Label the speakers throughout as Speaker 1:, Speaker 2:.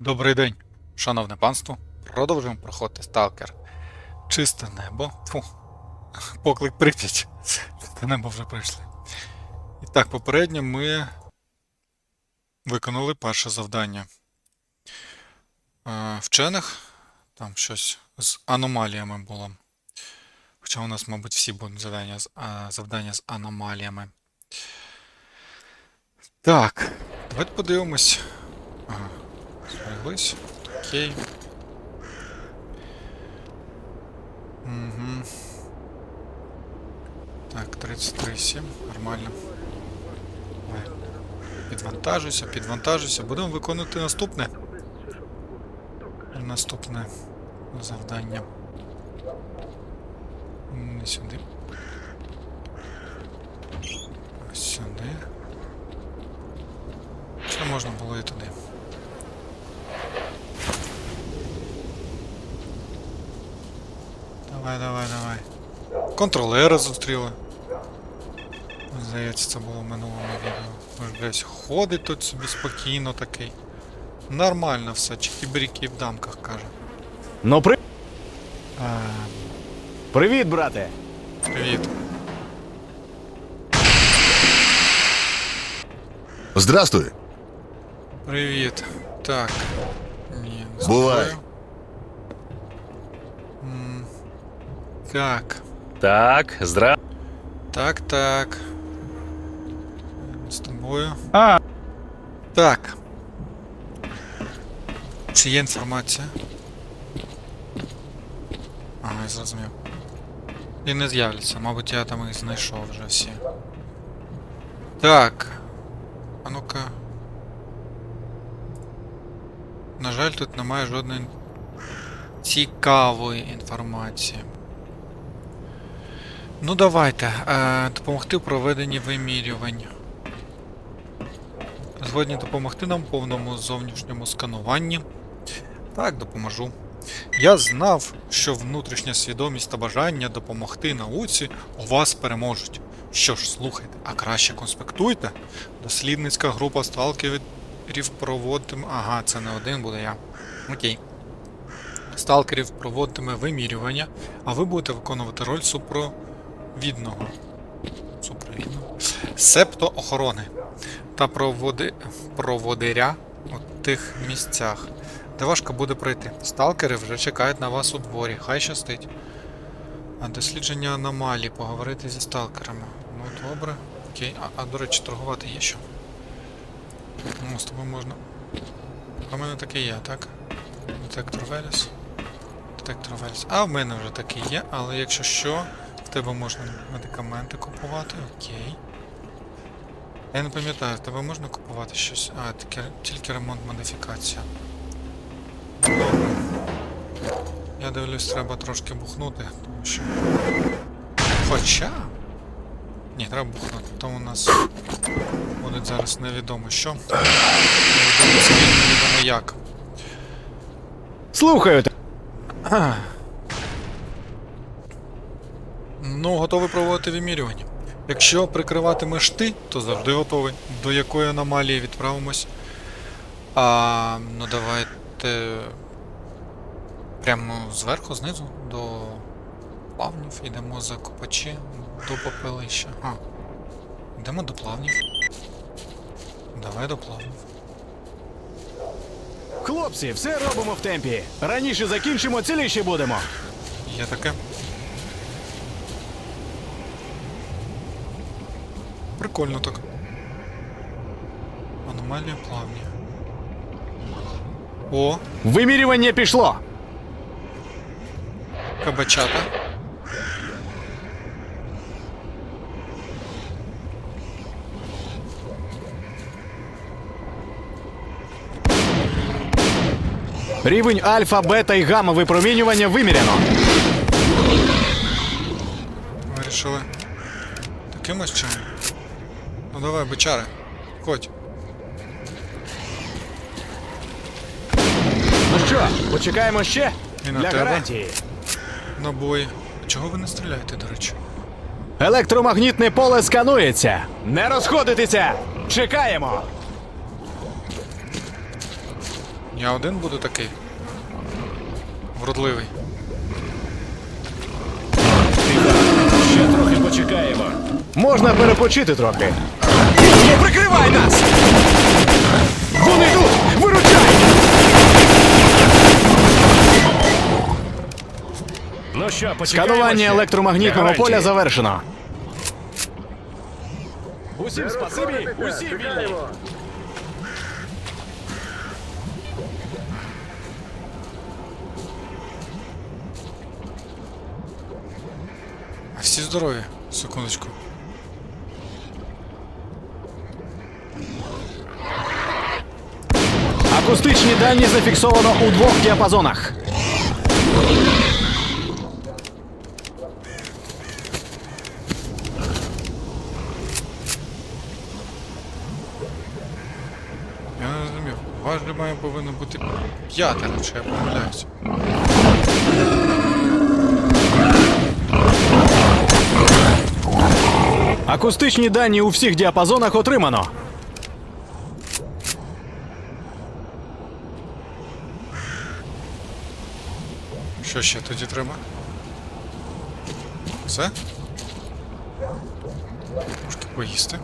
Speaker 1: Добрий день, шановне панство. Продовжуємо проходити сталкер. Чисте небо. Фу. Поклик Прип'ять. Чисте небо вже прийшли. І так, попередньо ми виконали перше завдання. Е, Вчених. Там щось з аномаліями було. Хоча у нас, мабуть, всі будуть завдання з, а, завдання з аномаліями. Так, давайте подивимось. Збереглись. Окей. Угу. Так, 33,7. Нормально. Давай. Підвантажуйся, підвантажуйся. Будемо виконувати наступне. Наступне завдання. Не сюди. Сюди. Ще можна було і туди. Давай, давай, давай. Контролера зустріли. Здається, це було в минулому відео. Ось десь ходить тут собі спокійно такий. Нормально все, чики-бріки в дамках каже.
Speaker 2: Ну, при...
Speaker 1: А,
Speaker 2: привіт, брате.
Speaker 1: привіт.
Speaker 3: Здравствуй.
Speaker 1: Привіт. Так. Ні, не
Speaker 3: Бувай.
Speaker 1: Так.
Speaker 2: Так, здра.
Speaker 1: Так, так. Не З тобою.
Speaker 2: А.
Speaker 1: Так. Чи є інформація? Ага, я зрозумів. І не з'являться, мабуть, я там їх знайшов вже всі. Так. А ну-ка. На жаль, тут немає жодної цікавої інформації. Ну давайте. Е, допомогти в проведенні вимірювань. Згодні допомогти нам в повному зовнішньому скануванні. Так, допоможу. Я знав, що внутрішня свідомість та бажання допомогти науці у вас переможуть. Що ж, слухайте, а краще конспектуйте. Дослідницька група сталкерів проводитиме. Ага, це не один буде я. Окей. Сталкерів проводитиме вимірювання, а ви будете виконувати роль супровідного. Супровідного. Септо охорони та проводи... проводиря у тих місцях, де важко буде пройти. Сталкери вже чекають на вас у дворі, хай щастить. А дослідження аномалій, поговорити зі сталкерами. Ну добре. Окей. А, а до речі, торгувати є що. Ну, з тобою можна. А в мене такий є, так? Детектор Веліс. Детектор Веліс. А в мене вже такий є, але якщо що, в тебе можна медикаменти купувати, окей. Я не пам'ятаю, в тебе можна купувати щось? А, тільки, тільки ремонт модифікація. Я дивлюсь, треба трошки бухнути, тому що. Хоча. Ні, треба бухнути, то у нас буде зараз невідомо що. Невідомо ким, невідомо як.
Speaker 2: Слухаю.
Speaker 1: А. Ну, готовий проводити вимірювання. Якщо прикриватимеш ти, то завжди готовий. До якої аномалії відправимось? А, ну давайте. Прямо зверху, знизу, до плавнів. Йдемо за копачі до попелища. А. Йдемо до плавнів. Давай до плавнів.
Speaker 2: Хлопці, все робимо в темпі. Раніше закінчимо, ціліше будемо.
Speaker 1: Є таке. Прикольно так. Аномалія плавні. О,
Speaker 2: Вимірювання пішло.
Speaker 1: кабачата.
Speaker 2: Рівень альфа, бета і гамма випромінювання виміряно.
Speaker 1: Вирішили. Такимось чином. Ну давай, бичари. Ходь.
Speaker 2: Ну що, почекаємо ще?
Speaker 1: І на
Speaker 2: Для
Speaker 1: тебе.
Speaker 2: гарантії.
Speaker 1: Набої. Чого ви не стріляєте, до речі?
Speaker 2: Електромагнітне поле сканується. Не розходитися! Чекаємо!
Speaker 1: Я один буду такий. Вродливий.
Speaker 3: Ще трохи почекаємо.
Speaker 2: Можна перепочити трохи. Прикривай нас! Вони тут! Виручай!
Speaker 3: Ну що, почекаємо
Speaker 2: Сканування
Speaker 3: ще?
Speaker 2: електромагнітного
Speaker 3: Гарантії.
Speaker 2: поля завершено.
Speaker 3: Усім спасибі, усі вільні.
Speaker 1: Всі здорові. Секундочку.
Speaker 2: Акустичні дані зафіксовано у двох діапазонах.
Speaker 1: Я не розумів. Ваш же має повинно бути п'ятеро, чи я помиляюсь.
Speaker 2: Акустичні дані у всіх діапазонах отримано.
Speaker 1: Що ще тоді треба? Все? Трошки поїсти.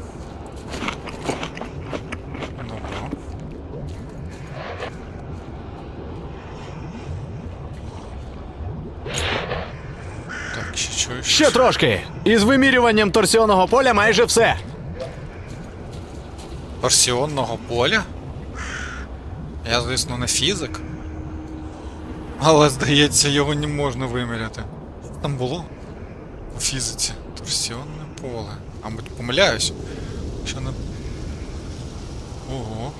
Speaker 1: Добро. Так, ще чуєш?
Speaker 2: Ще трошки. Із вимірюванням торсіонного поля майже все.
Speaker 1: Торсіонного поля? Я, звісно, не фізик. Але, здається, його не можна виміряти. Що Там було у фізиці. Торсіонне поле. А мабуть, помиляюсь. Що не. Ого.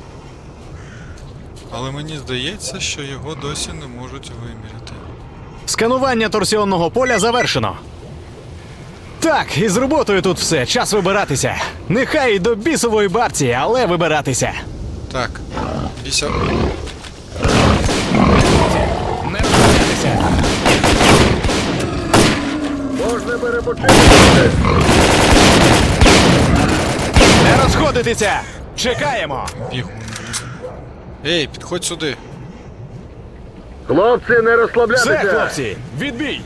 Speaker 1: Але мені здається, що його досі не можуть виміряти.
Speaker 2: Сканування торсіонного поля завершено. Так, із роботою тут все. Час вибиратися. Нехай і до бісової бабці, але вибиратися.
Speaker 1: Так. Біся.
Speaker 3: Не розходитися!
Speaker 2: Чекаємо!
Speaker 1: Бігун. Ей, підходь сюди.
Speaker 4: Хлопці, не розслаблятися!
Speaker 2: Все, хлопці, відбій!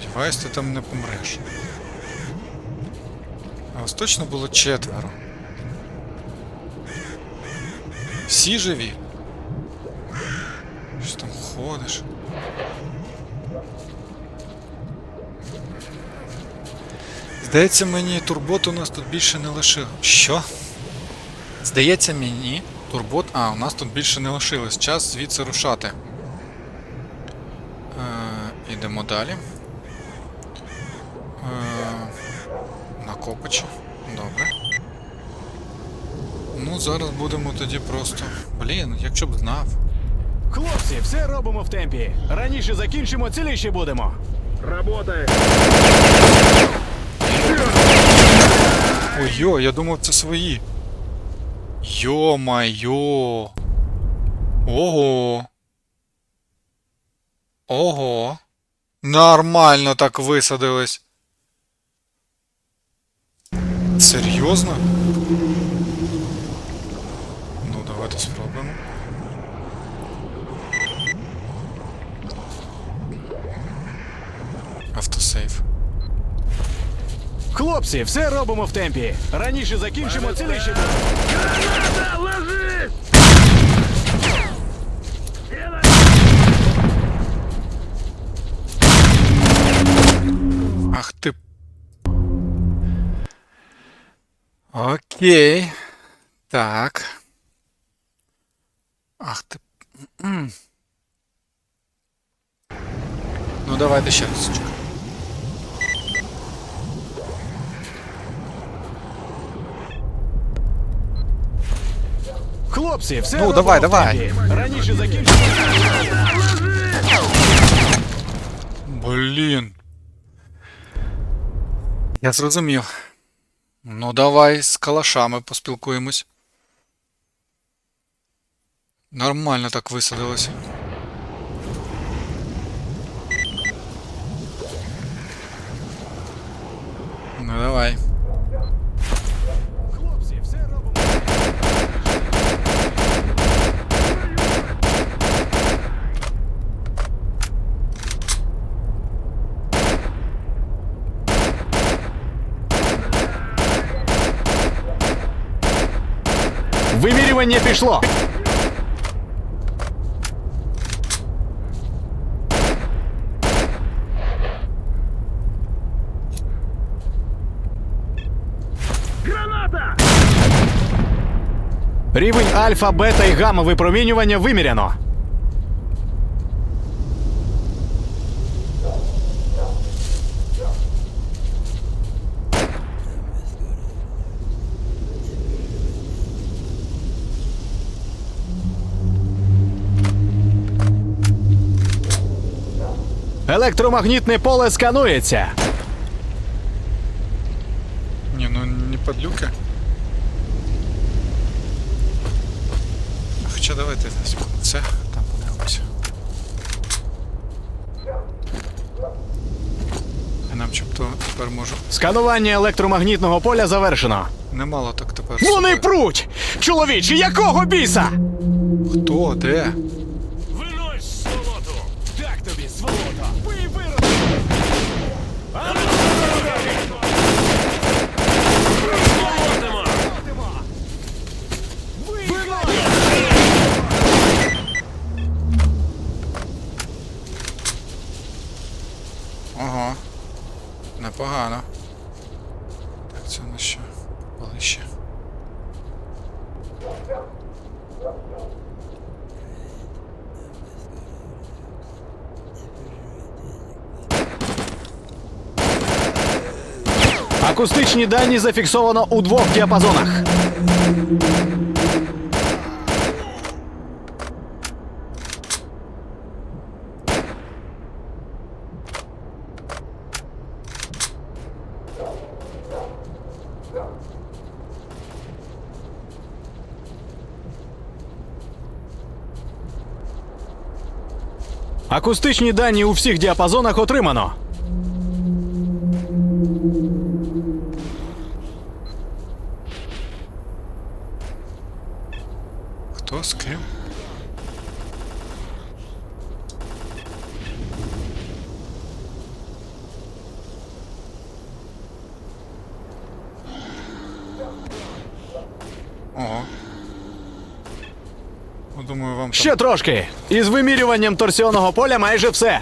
Speaker 1: Сподіваюсь, ти там не помреш. А ось точно було четверо. Всі живі? Що там ходиш? Здається, мені турбот у нас тут більше не лишилось. Що? Здається мені, турбот. А, у нас тут більше не лишилось. Час звідси рушати. Е, ідемо далі. Е, Накопичі. Добре. Ну, зараз будемо тоді просто. Блін, якщо б знав.
Speaker 2: Хлопці, все робимо в темпі. Раніше закінчимо, ціліші будемо.
Speaker 4: Работає!
Speaker 1: Ой-йо, я думав, це свої. Йо-майо. Ого. Ого. Нормально так висадились. Серйозно? Ну, давайте спробуємо. Автосейв.
Speaker 2: Хлопці, все робимо в темпі. Раніше закінчимо, ціліші будемо.
Speaker 4: Ложись!
Speaker 1: Ах ти. Окей. Так. Ах ти. Ну давайте ще разочек.
Speaker 2: Хлопці, все
Speaker 1: Ну,
Speaker 2: робимо
Speaker 1: давай,
Speaker 2: в
Speaker 1: давай.
Speaker 2: темпі. Раніше закінчимо.
Speaker 1: Блін. Я зрозумів. Ну давай з калашами поспілкуємось. Нормально так висадилось. Ну давай.
Speaker 2: Вимірювання пішло.
Speaker 4: Граната!
Speaker 2: Рівень альфа, бета і гамма випромінювання виміряно. Електромагнітне поле сканується.
Speaker 1: Ні, ну не подлюки. Хоча давайте на секунду. Це там подивимося. Я нам чим то тепер можу.
Speaker 2: Сканування електромагнітного поля завершено.
Speaker 1: Немало так тепер. з
Speaker 2: Вони
Speaker 1: собою.
Speaker 2: пруть! Чоловіче, якого біса?
Speaker 1: Хто? Де?
Speaker 2: Акустичні дані зафіксовано у двох діапазонах. Акустичні дані у всіх діапазонах отримано. Ще трошки. Із вимірюванням торсіонного поля майже все.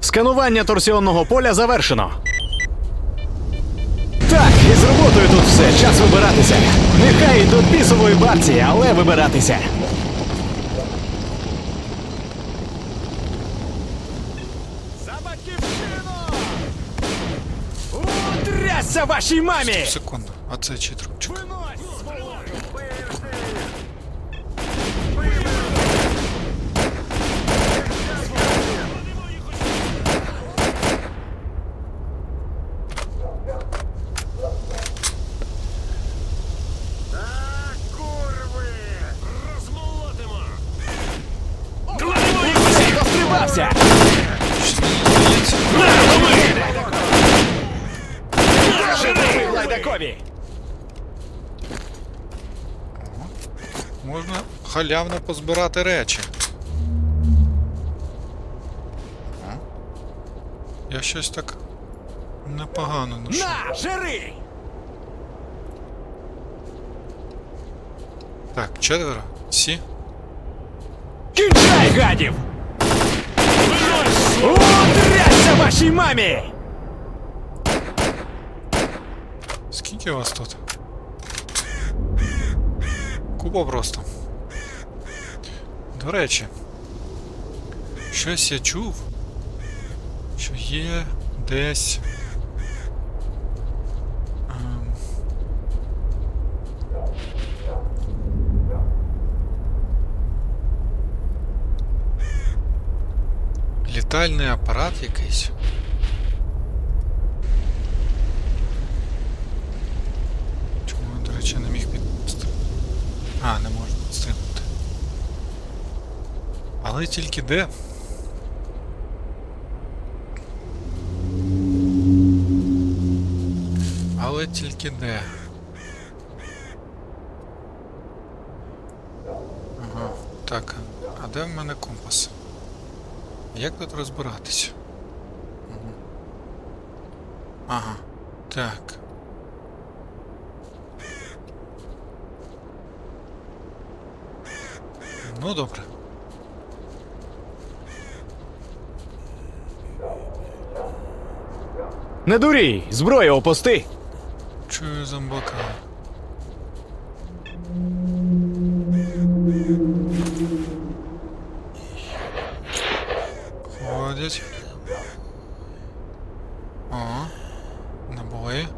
Speaker 2: Сканування торсіонного поля завершено. Все. Час вибиратися. Нехай до бісової бабці, але вибиратися.
Speaker 3: За батьківщину!
Speaker 2: Утрясся вашій мамі!
Speaker 1: Секунду, а це чий
Speaker 2: Дострибався! Живи, лайдакові!
Speaker 1: Можна халявно позбирати речі. Я щось так непогано ношу.
Speaker 2: На, жири!
Speaker 1: Так, четверо. Всі?
Speaker 2: Кінчай, гадів! Утрясся вашій мамі!
Speaker 1: Скільки вас тут? Купа просто. До речі, щось я чув, що є десь. літальний апарат якийсь. Чому я, до речі, не міг підстрибнути? А, не можна підстрибнути. Але тільки де? Але тільки де. Ага, так, а де в мене компас? Як тут розбиратися? Ага. Так. Ну добре.
Speaker 2: Не дурій, зброю опусти.
Speaker 1: Чую зомбака. Ходять. О, набої.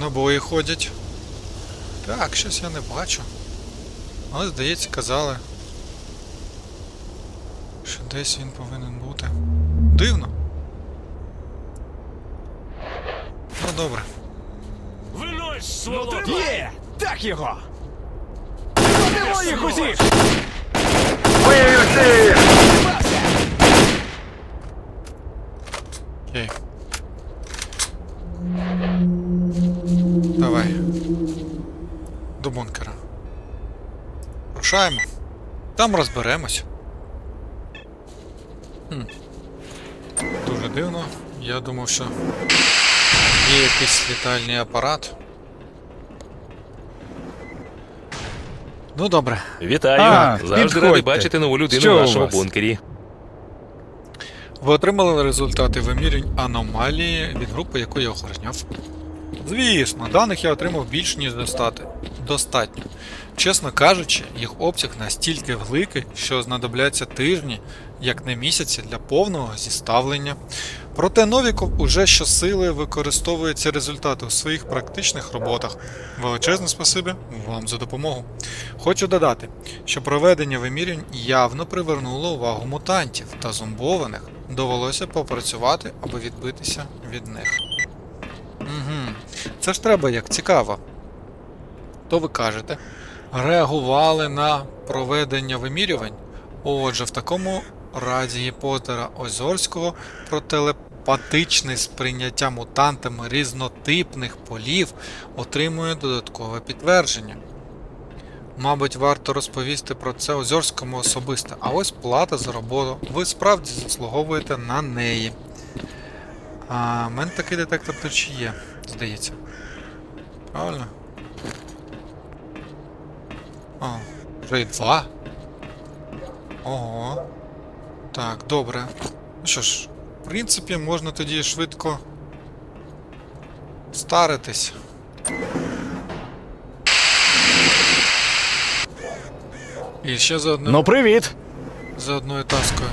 Speaker 1: Набої ходять. Так, щось я не бачу. Але, здається, казали. Що десь він повинен бути. Дивно. Ну добре.
Speaker 3: Винось, сволото!
Speaker 2: Є! Так його! Кладемо їх усіх!
Speaker 4: Вивці!
Speaker 1: Окей. Рушаємо. Там розберемось. Хм. Дуже дивно. Я думав, що є якийсь літальний апарат. Ну добре.
Speaker 5: Вітаю!
Speaker 1: А,
Speaker 5: Завжди
Speaker 1: підходьте.
Speaker 5: радий бачити нову людину
Speaker 1: Що
Speaker 5: в нашому
Speaker 1: вас?
Speaker 5: бункері.
Speaker 1: Ви отримали результати вимірювань аномалії від групи, яку я охороняв? Звісно, даних я отримав більш ніж достатньо. Чесно кажучи, їх обсяг настільки великий, що знадобляться тижні, як не місяці для повного зіставлення. Проте Новіков уже щосили використовує ці результати у своїх практичних роботах. Величезне спасибі вам за допомогу. Хочу додати, що проведення вимірювань явно привернуло увагу мутантів та зомбованих. Довелося попрацювати, аби відбитися від них. Угу. Це ж треба як цікаво. То ви кажете, реагували на проведення вимірювань? Отже, в такому разі гіпотера Озорського про телепатичне сприйняття мутантами різнотипних полів отримує додаткове підтвердження. Мабуть, варто розповісти про це Озорському особисто. А ось плата за роботу. Ви справді заслуговуєте на неї. А в мене такий детектор тут ще є, здається. Правильно? О, вже й два. Ого. Так, добре. Ну що ж, в принципі, можна тоді швидко старитись. І ще за одним
Speaker 2: Ну, привіт!
Speaker 1: за одною таскою.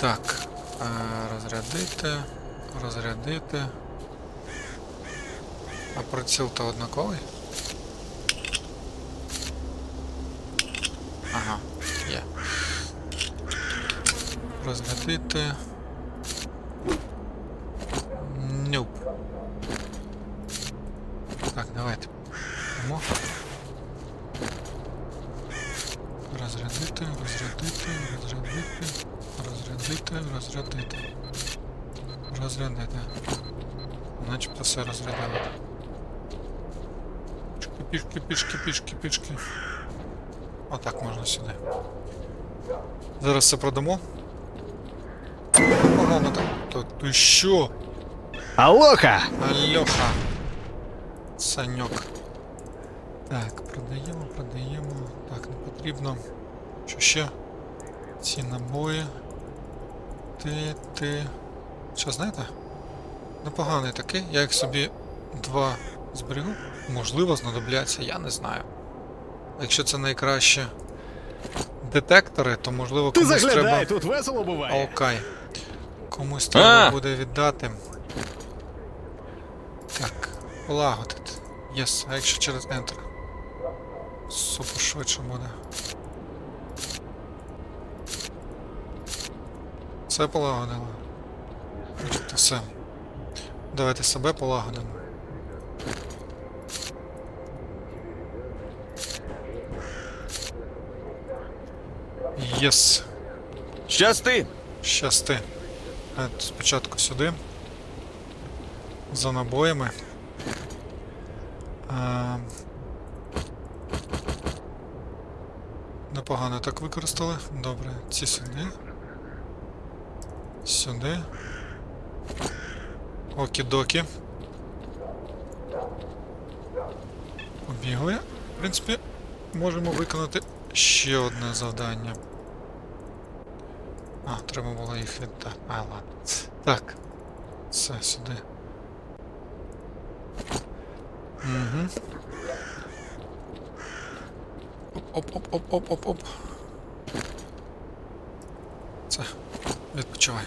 Speaker 1: Так. Е, розрядити. Розрядити. А приціл то однаковий? Ага, є. Розрядити. Нюп. Так, давайте. Йдемо. Розрядити, розрядити, розрядити, розрядити, розрядити. Розрядити. Начебто все розрядили. Пішки, пішки, пішки, пішки. Отак можна сюди. Зараз все продамо. Погано так. То ти що?
Speaker 2: Алоха!
Speaker 1: Альоха. Саньок. Так, продаємо, продаємо. Так, не потрібно. Що ще? Ці набої. Ти, ти. Що знаєте? Непоганий такий. Я їх собі два зберігу. Можливо, знадобляться, я не знаю. Якщо це найкраще детектори, то можливо
Speaker 2: Ти
Speaker 1: комусь треба.
Speaker 2: тут весело буває.
Speaker 1: Окей. Комусь треба
Speaker 5: А!
Speaker 1: буде віддати. Так, полагодити. Єс, а якщо через Enter? Супер швидше буде. Все полагодило. Начебто все. Давайте себе полагодимо. Єс.
Speaker 5: Щасти!
Speaker 1: Щасти. Е, Спочатку сюди. за набоями. А, непогано так використали. Добре, ці сюди. Сюди. Окі-докі. Побігли. В принципі, можемо виконати ще одне завдання. А, треба було їх віддати. А, ладно. Так. Все, сюди. Угу. Оп-оп-оп-оп-оп-оп. Це. Відпочивай.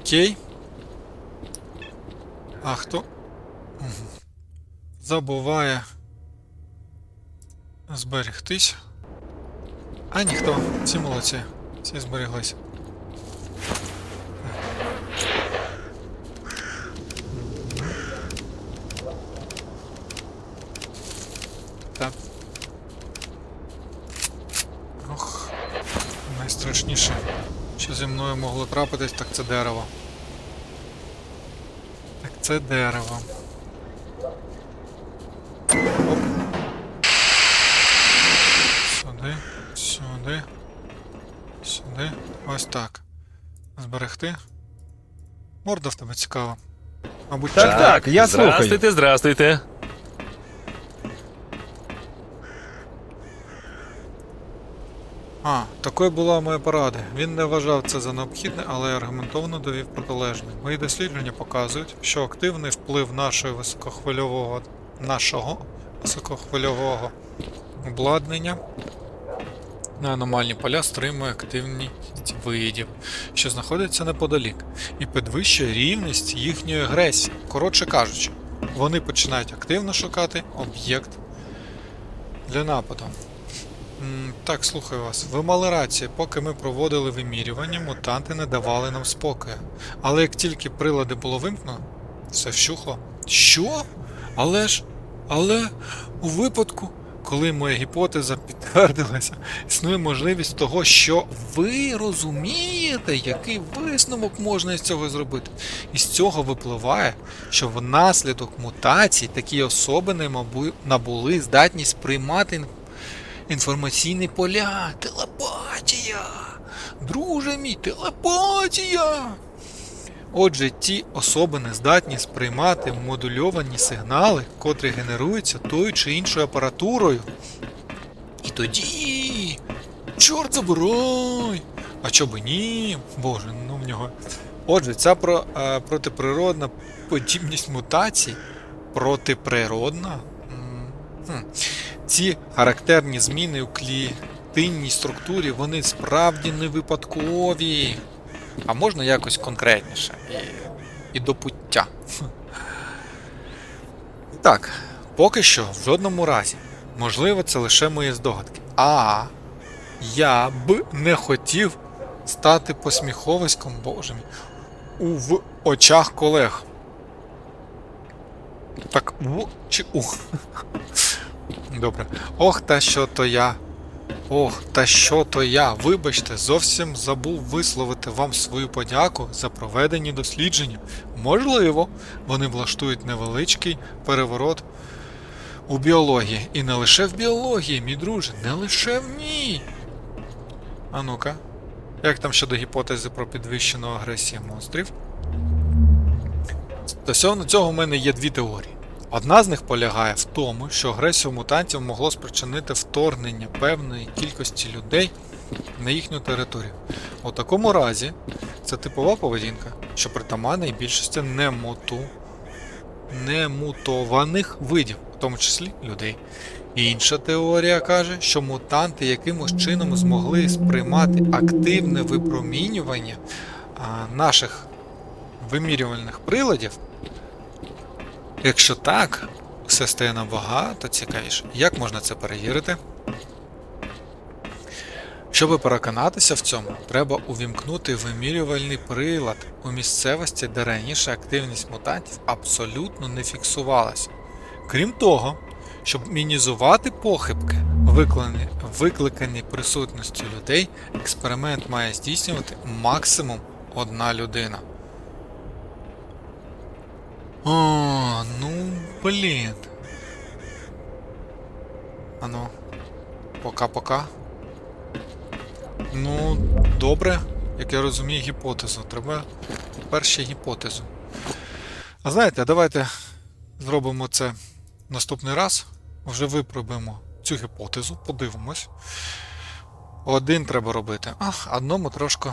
Speaker 1: Окей. А хто? Забуває зберегтись. А ніхто. Всі молодці. Всі збереглися. Так. Ох, найстрашніше, що зі мною могло трапитись, так це дерево. Так це дерево. Оп. Сюди, сюди, сюди. Ось так. Зберегти. Морда в тебе цікава. Мабуть,
Speaker 2: Так, так, я слухаю.
Speaker 3: Здрастуйте, здрастуйте.
Speaker 1: А, такою була моя порада. Він не вважав це за необхідне, але аргументовано довів протилежне. Мої дослідження показують, що активний вплив нашої високохвильового нашого високохвильового обладнання на аномальні поля стримує активність видів, що знаходяться неподалік, і підвищує рівність їхньої агресії. Коротше кажучи, вони починають активно шукати об'єкт для нападу. Так, слухаю вас. Ви мали рацію, поки ми проводили вимірювання, мутанти не давали нам спокою. Але як тільки прилади було вимкнено, все вщухло. Що? Але ж. Але у випадку, коли моя гіпотеза підтвердилася, існує можливість того, що ви розумієте, який висновок можна із цього зробити. Із цього випливає, що внаслідок мутацій такі особи не набули здатність приймати Інформаційні поля, телепатія. Друже мій, телепатія. Отже, ті особи не здатні сприймати модульовані сигнали, котрі генеруються тою чи іншою апаратурою. І тоді. Чорт забирай! А чо би ні? Боже, ну в нього. Отже, ця про, е, протиприродна подібність мутацій. Протиприродна? М, хм. Ці характерні зміни у клітинній структурі, вони справді не випадкові. А можна якось конкретніше і, і до пуття. Так, поки що в жодному разі. Можливо, це лише мої здогадки. А я б не хотів стати посміховиськом, боже у в очах колег. Так, чи у. Добре. Ох, та що то я. Ох, та що то я. Вибачте, зовсім забув висловити вам свою подяку за проведені дослідження. Можливо, вони влаштують невеличкий переворот у біології. І не лише в біології, мій друже, не лише в ній. А ну-ка. Як там щодо гіпотези про підвищену агресію монстрів? Стосовно цього в мене є дві теорії. Одна з них полягає в тому, що агресію мутантів могло спричинити вторгнення певної кількості людей на їхню територію. У такому разі це типова поведінка, що притаманна і більшості немуту, немутованих видів, в тому числі людей. Інша теорія каже, що мутанти якимось чином змогли сприймати активне випромінювання наших вимірювальних приладів. Якщо так, все стає набагато цікавіше. Як можна це перевірити? Щоб переконатися в цьому, треба увімкнути вимірювальний прилад у місцевості, де раніше активність мутантів абсолютно не фіксувалася. Крім того, щоб мінізувати похибки, викликані, викликані присутністю людей, експеримент має здійснювати максимум одна людина. О, ну, блін. Ану. Пока-пока. Ну, добре. Як я розумію, гіпотезу. Треба перше гіпотезу. А знаєте, давайте зробимо це наступний раз. Вже випробуємо цю гіпотезу, подивимось. Один треба робити. А, одному трошки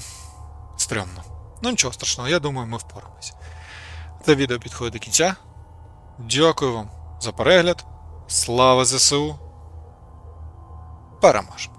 Speaker 1: стрьомно. Ну нічого страшного, я думаю, ми впораємось. Це відео підходить до кінця. Дякую вам за перегляд. Слава ЗСУ. Переможемо!